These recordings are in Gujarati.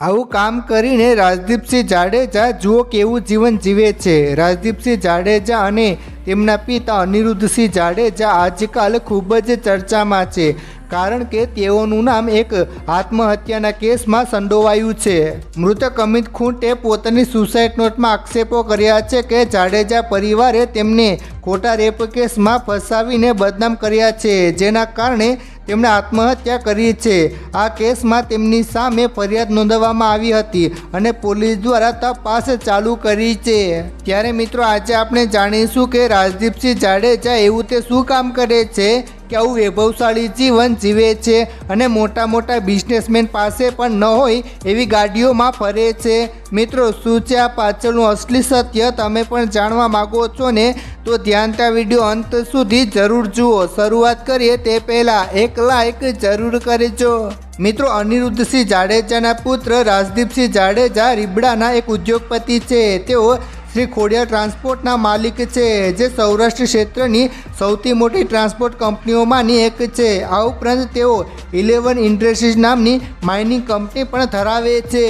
આવું કામ કરીને રાજદીપસિંહ જાડેજા જુઓ કેવું જીવન જીવે છે. રાજદીપસિંહ જાડેજા અને તેમના પિતા અનિરુદ્ધસિંહ જાડેજા આજકાલ ખૂબ જ ચર્ચામાં છે, કારણ કે તેઓનું નામ એક આત્મહત્યાના કેસમાં સંડોવાયું છે. મૃતક અમિત ખૂંટે પોતાની સુસાઇડ નોટમાં આક્ષેપો કર્યા છે કે જાડેજા પરિવારે તેમને ખોટા રેપ કેસમાં ફસાવીને બદનામ કર્યા છે, જેના કારણે તેમણે આત્મહત્યા કરી છે. આ કેસમાં તેમની સામે ફરિયાદ નોંધવામાં આવી હતી અને પોલીસ દ્વારા તપાસ ચાલુ કરી છે. ત્યારે મિત્રો, આજે આપણે જાણીશું કે રાજદીપસિંહ જાડેજા એવું તે શું કામ કરે છે? કે આવું વૈભવશાળી જીવન જીવે છે અને મોટા મોટા બિઝનેસમેન પાસે પણ ન હોય એવી ગાડીઓમાં ફરે છે. મિત્રો, શું છે આ પાછળનું અસલી સત્ય? તમે પણ જાણવા માગો છો ને? તો ધ્યાનતા વીડિયો અંત સુધી જરૂર જુઓ. શરૂઆત કરીએ તે પહેલાં એક લાઈક જરૂર કરજો. મિત્રો, અનિરુદ્ધસિંહ જાડેજાના પુત્ર રાજદીપસિંહ જાડેજા રીબડાના એક ઉદ્યોગપતિ છે. તેઓ શ્રી ખોડિયા ટ્રાન્સપોર્ટના માલિક છે. જે સૌરાષ્ટ્ર ક્ષેત્રની સૌથી મોટી ટ્રાન્સપોર્ટ કંપનીઓમાંની એક છે. આ ઉપરાંત તેઓ ઇલેવન ઇન્ડસ્ટ્રીઝ નામની માઇનિંગ કંપની પણ ધરાવે છે.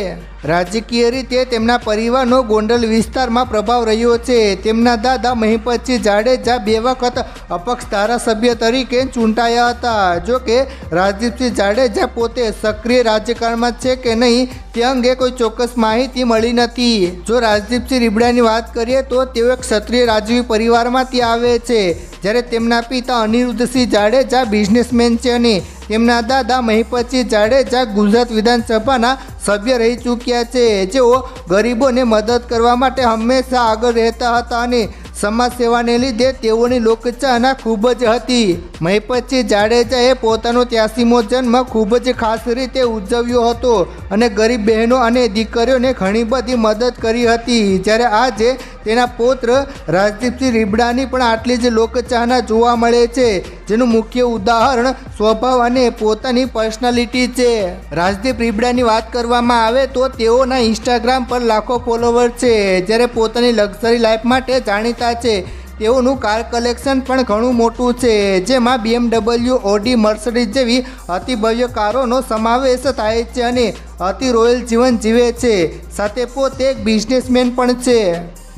રાજકીય રીતે તેમના પરિવારનો ગોંડલ વિસ્તારમાં પ્રભાવ રહ્યો છે. તેમના દાદા મહિપતસિંહ જાડેજા બે વખત અપક્ષ ધારાસભ્ય તરીકે ચૂંટાયા હતા. જો કે રાજદીપસિંહ જાડેજા પોતે સક્રિય રાજકારણમાં છે કે નહીં તે અંગે કોઈ ચોક્કસ માહિતી મળી નથી. જો રાજદીપસિંહ રીબડાની વાત કરીએ તો તેઓ એક ક્ષત્રિય રાજવી પરિવારમાંથી આવે છે. જ્યારે તેમના પિતા અનિરુદ્ધસિંહ જાડેજા બિઝનેસમેન છે અને તેમના દાદા મહિપતસિંહ જાડેજા ગુજરાત વિધાનસભાના સભ્ય રહી ચૂક્યા છે. જેઓ ગરીબોને મદદ કરવા માટે હંમેશા આગળ રહેતા હતા અને સમાજ સેવાને લીધે તેઓની લોકચાહના ખૂબ જ હતી. મહિપતસિંહ જાડેજાએ પોતાનો ત્યાસીમો જન્મ ખૂબ જ ખાસ રીતે ઉજવ્યો હતો અને ગરીબ બહેનો અને દીકરીઓને ઘણી બધી મદદ કરી હતી. જ્યારે આજે તેના પૌત્ર રાજદીપસિંહ રીબડાની પણ આટલી જ લોકચાહના જોવા મળે છે. જેનું મુખ્ય ઉદાહરણ સ્વભાવ અને પોતાની પર્સનાલિટી છે. રાજદીપ રીબડાની વાત કરવામાં આવે તો તેઓના ઇન્સ્ટાગ્રામ પર લાખો ફોલોવર છે. જ્યારે પોતાની લક્ઝરી લાઈફ માટે જાણીતા છે. તેઓનું કાર કલેક્શન પણ ઘણું મોટું છે. જેમાં બીએમડબલ્યુ, ઓડી, મર્સડીઝ જેવી અતિભવ્ય કારોનો સમાવેશ થાય છે અને અતિ રોયલ જીવન જીવે છે. સાથે પોતે એક બિઝનેસમેન પણ છે.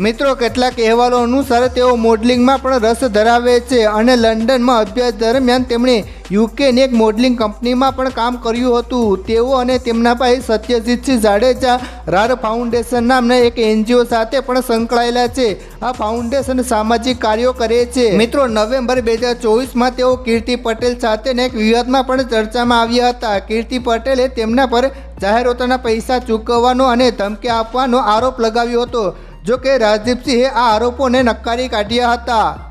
મિત્રો, કેટલાક અહેવાલો અનુસાર તેઓ મોડલિંગમાં પણ રસ ધરાવે છે અને લંડનમાં અભ્યાસ દરમિયાન તેમણે યુકેની એક મોડલિંગ કંપનીમાં પણ કામ કર્યું હતું. તેઓ અને તેમના ભાઈ સત્યજીતસિંહ જાડેજા રાર ફાઉન્ડેશન નામના એક એનજીઓ સાથે પણ સંકળાયેલા છે. આ ફાઉન્ડેશન સામાજિક કાર્યો કરે છે. મિત્રો, નવેમ્બર બે હજાર ચોવીસમાં તેઓ કીર્તિ પટેલ સાથેના એક વિવાદમાં પણ ચર્ચામાં આવ્યા હતા. કીર્તિ પટેલે તેમના પર જાહેરાતોના પૈસા ચૂકવવાનો અને ધમકી આપવાનો આરોપ લગાવ્યો હતો. જો કે રાજદીપસિંહે આ આરોપોને નકારી કાઢ્યા હતા.